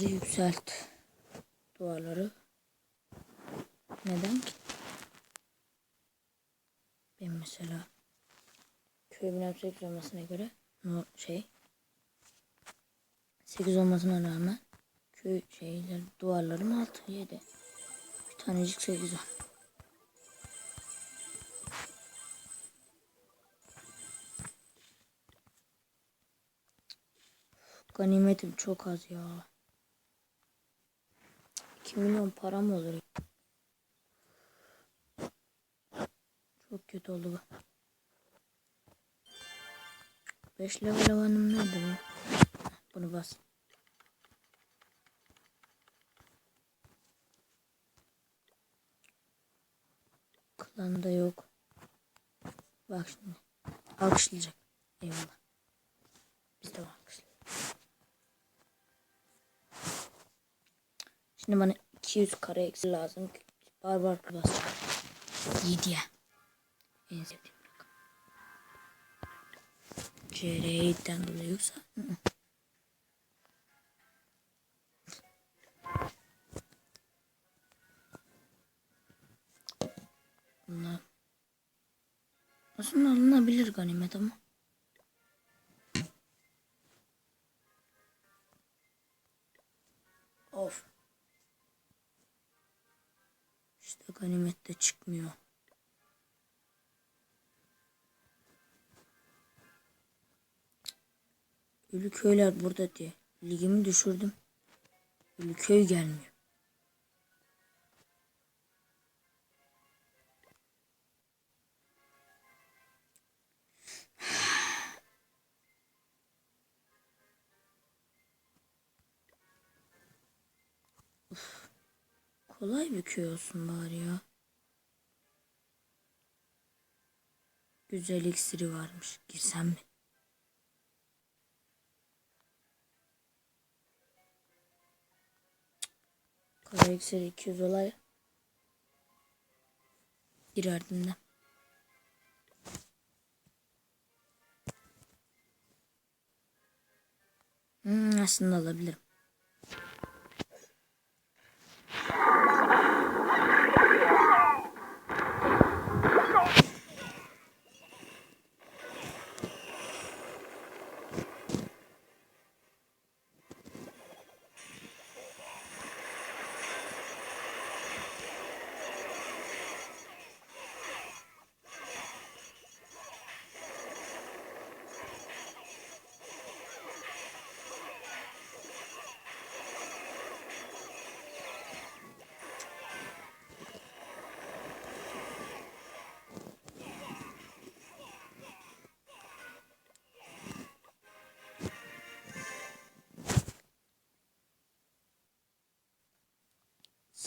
duvarları yükselt. Duvarları. Neden ki? Ben mesela köy binam 8 olmasına göre no şey 8 olmasına rağmen köy şeyler duvarlarım 6 7 bir tanecik 8 var. Ganimetim çok az ya. 2 milyon param olur. Çok kötü oldu bu. 5 level havanım nerede bu? Bunu bas. Klanda yok. Bak şimdi. Alkışlayacak. Eyvallah. Biz de Şimdi bana 200 kare eksi lazım. Barbar basacağım. 7'ye. En sevdiğim rakam. CR7'den dolayı yoksa. Hı -hı. Bunlar aslında alınabilir ganimet ama. İşte ganimet de çıkmıyor. Ölü köyler burada diye. Ligimi düşürdüm. Ölü köy gelmiyor. Kolay bir bari ya. Güzel iksiri varmış. Girsem mi? Kara iksiri 200 olay. Girerdim de. Hmm, aslında alabilirim. Thank you.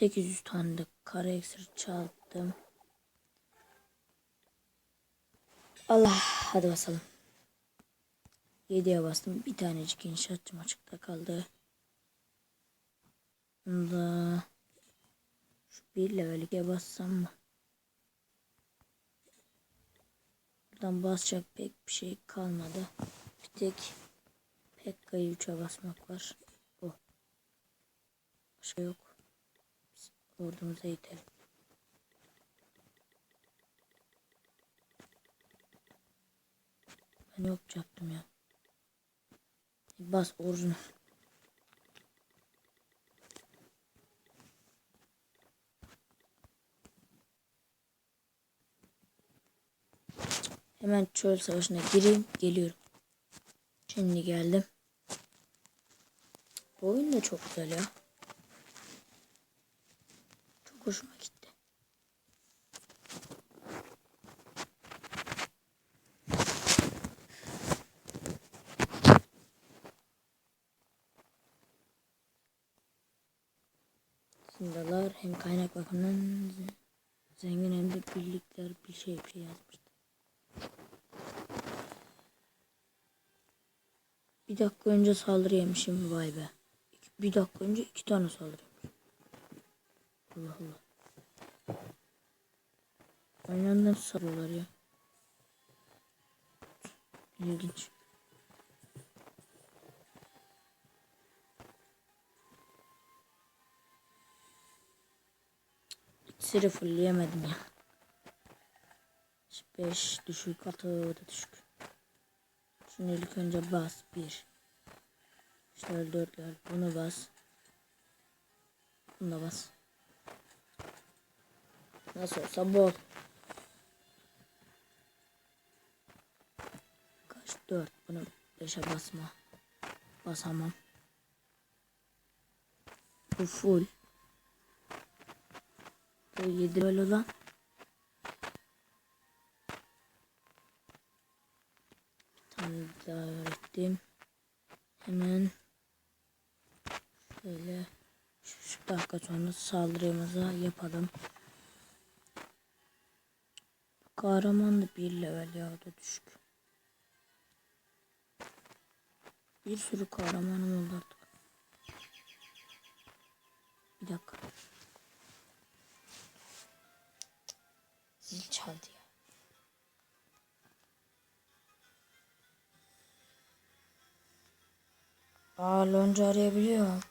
Sekiz yüz tane de kara iksir çaldım. Allah hadi basalım. 7'ye bastım. Bir tanecik inşaatçım açıkta kaldı. Bunda şu bir levelike bassam mı? Buradan basacak pek bir şey kalmadı. Bir tek Pekka'yı 3'e basmak var. O. Başka yok. Ordumuza itelim. Ben yapacaktım ya. Bas orijinal. Hemen çöl savaşına gireyim. Geliyorum. Şimdi geldim. Bu oyun da çok güzel ya. Hoşuma gitti. Sindalar hem kaynak bakımından zengin hem de birlikler bir şey bir şey yazmıştı. Bir dakika önce saldırı yemişim vay be. Bir dakika önce iki tane saldırı. Allah Allah. Aynı anda ya. İlginç. İksiri fullleyemedim ya. 5 düşük atı da düşük. Şimdi ilk önce bas 1. İşte 4'ler bunu bas. Bunu da bas. Nasıl olsa bol. Kaç 4. Bunu 5'e basma. Basamam. Bu full. Bu 7 böyle olan. Bir tane daha öğrettim. Hemen şöyle şu dakika sonra saldırımızı yapalım. Kahraman da bir level ya da düşük. Bir sürü kahramanım oldu artık. Bir dakika. Zil çaldı ya. Aa lonca arayabiliyor.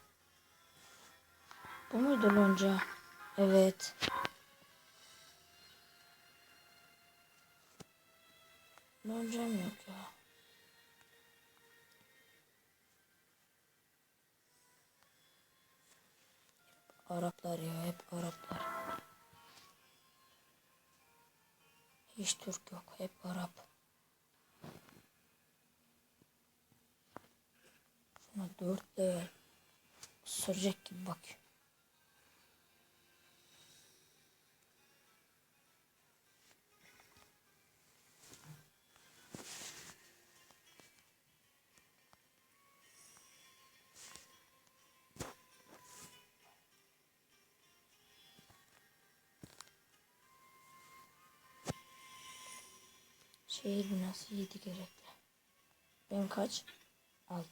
Bu muydu lonca? Evet. Loncam yok ya. Araplar ya hep Araplar. Hiç Türk yok hep Arap. Şuna dört level. Sürecek gibi bak. Şehir binası 7 gerekli. Ben kaç? 6.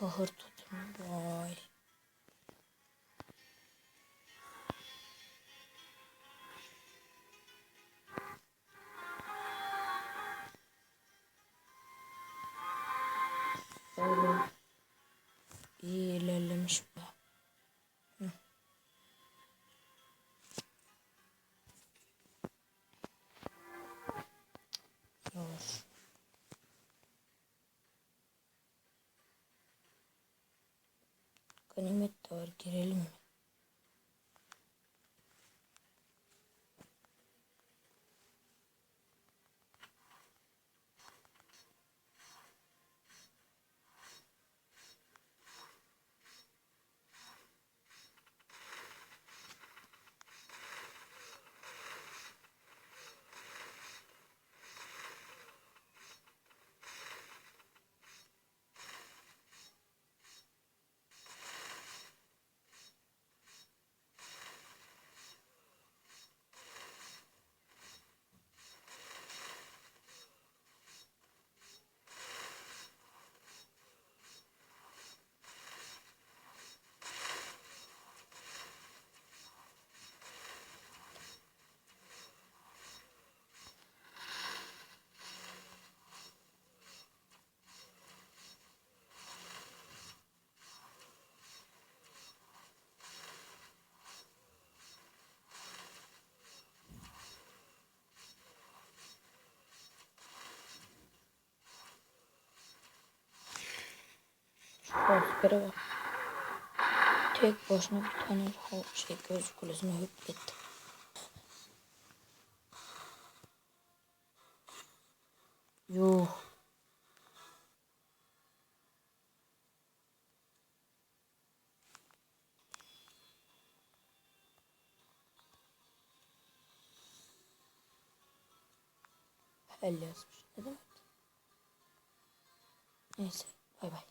Ага, тут. Ganimet Oscar'ı var. Tek başına bir tane şey göz kulesine hüpletti. Yuh. El yazmış. Ne demek? Neyse. Bay bay.